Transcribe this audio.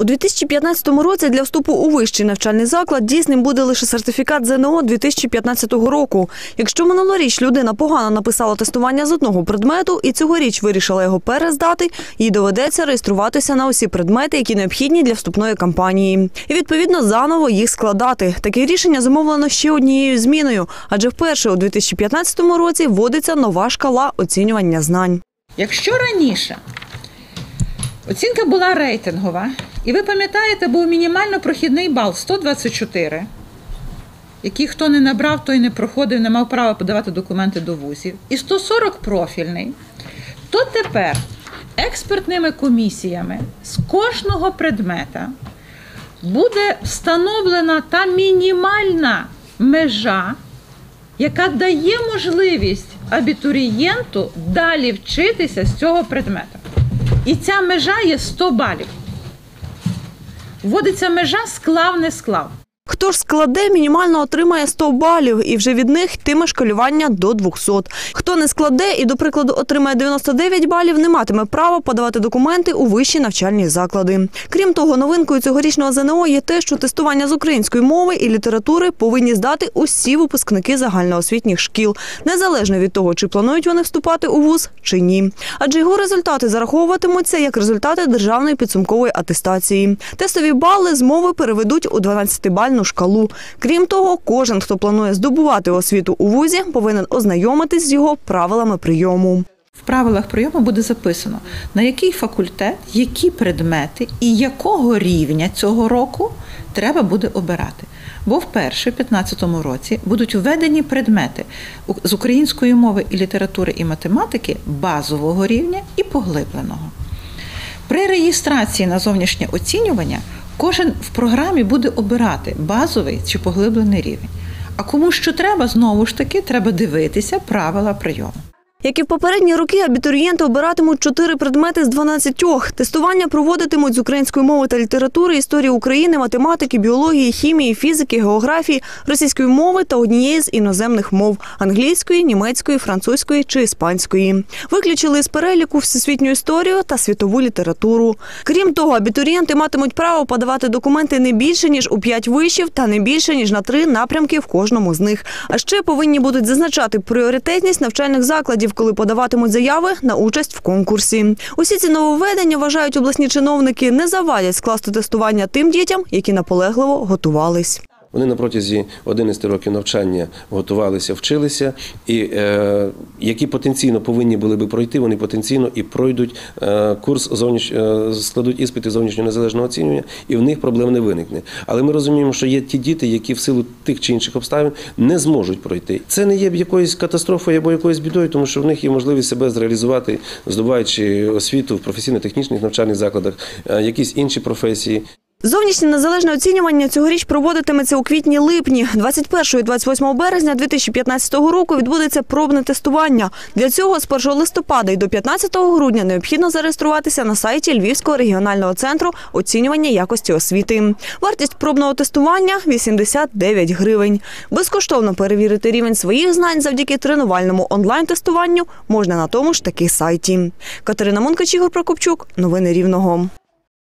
У 2015 році для вступу у вищий навчальний заклад дійсним буде лише сертифікат ЗНО 2015 року. Якщо минулоріч людина погано написала тестування з одного предмету і цьогоріч вирішила його перездати, їй доведеться реєструватися на усі предмети, які необхідні для вступної кампанії. І відповідно заново їх складати. Таке рішення зумовлено ще однією зміною, адже вперше у 2015 році вводиться нова шкала оцінювання знань. Якщо раніше оцінка була рейтингова, і ви пам'ятаєте, був мінімально прохідний бал 124, який хто не набрав, той не проходив, не мав права подавати документи до вузів, і 140 профільний, то тепер експертними комісіями з кожного предмета буде встановлена та мінімальна межа, яка дає можливість абітурієнту далі вчитися з цього предмета. І ця межа є 100 балів. Вводиться межа склав не склав. Хто ж складе, мінімально отримає 100 балів, і вже від них йтиме шкалювання до 200. Хто не складе і, до прикладу, отримає 99 балів, не матиме права подавати документи у вищі навчальні заклади. Крім того, новинкою цьогорічного ЗНО є те, що тестування з української мови і літератури повинні здати усі випускники загальноосвітніх шкіл, незалежно від того, чи планують вони вступати у вуз чи ні. Адже його результати зараховуватимуться як результати державної підсумкової атестації. Тестові бали з мови переведуть у 12-бальну шкалу. Крім того, кожен, хто планує здобувати освіту у вузі, повинен ознайомитись з його правилами прийому. В правилах прийому буде записано, на який факультет, які предмети і якого рівня цього року треба буде обирати. Бо вперше, в 2015 році, будуть введені предмети з української мови і літератури і математики базового рівня і поглибленого. При реєстрації на зовнішнє оцінювання кожен в програмі буде обирати базовий чи поглиблений рівень. А кому що треба, знову ж таки, треба дивитися правила прийому. Як і в попередні роки, абітурієнти обиратимуть чотири предмети з 12. Тестування проводитимуть з української мови та літератури, історії України, математики, біології, хімії, фізики, географії, російської мови та однієї з іноземних мов англійської, німецької, французької чи іспанської. Виключили з переліку всесвітню історію та світову літературу. Крім того, абітурієнти матимуть право подавати документи не більше ніж у 5 вишів та не більше ніж на три напрямки в кожному з них. А ще повинні будуть зазначати пріоритетність навчальних закладів коли подаватимуть заяви на участь в конкурсі. Усі ці нововведення вважають обласні чиновники не завадять скласти тестування тим дітям, які наполегливо готувались. Вони на протязі 11 років навчання готувалися, вчилися, і е, які потенційно повинні були би пройти, вони потенційно і пройдуть е, курс зовніш... е, складуть іспити зовнішнього незалежного оцінювання, і в них проблем не виникне. Але ми розуміємо, що є ті діти, які в силу тих чи інших обставин не зможуть пройти. Це не є якоюсь катастрофою або якоюсь бідою, тому що в них є можливість себе зреалізувати, здобуваючи освіту в професійно-технічних навчальних закладах, е, якісь інші професії. Зовнішнє незалежне оцінювання цьогоріч проводитиметься у квітні-липні. 21 і 28 березня 2015 року відбудеться пробне тестування. Для цього з 1 листопада і до 15 грудня необхідно зареєструватися на сайті Львівського регіонального центру оцінювання якості освіти. Вартість пробного тестування 89 гривень. Безкоштовно перевірити рівень своїх знань завдяки тренувальному онлайн-тестуванню можна на тому ж таки сайті. Катерина Монкач, Ігор Прокопчук. Новини Рівного.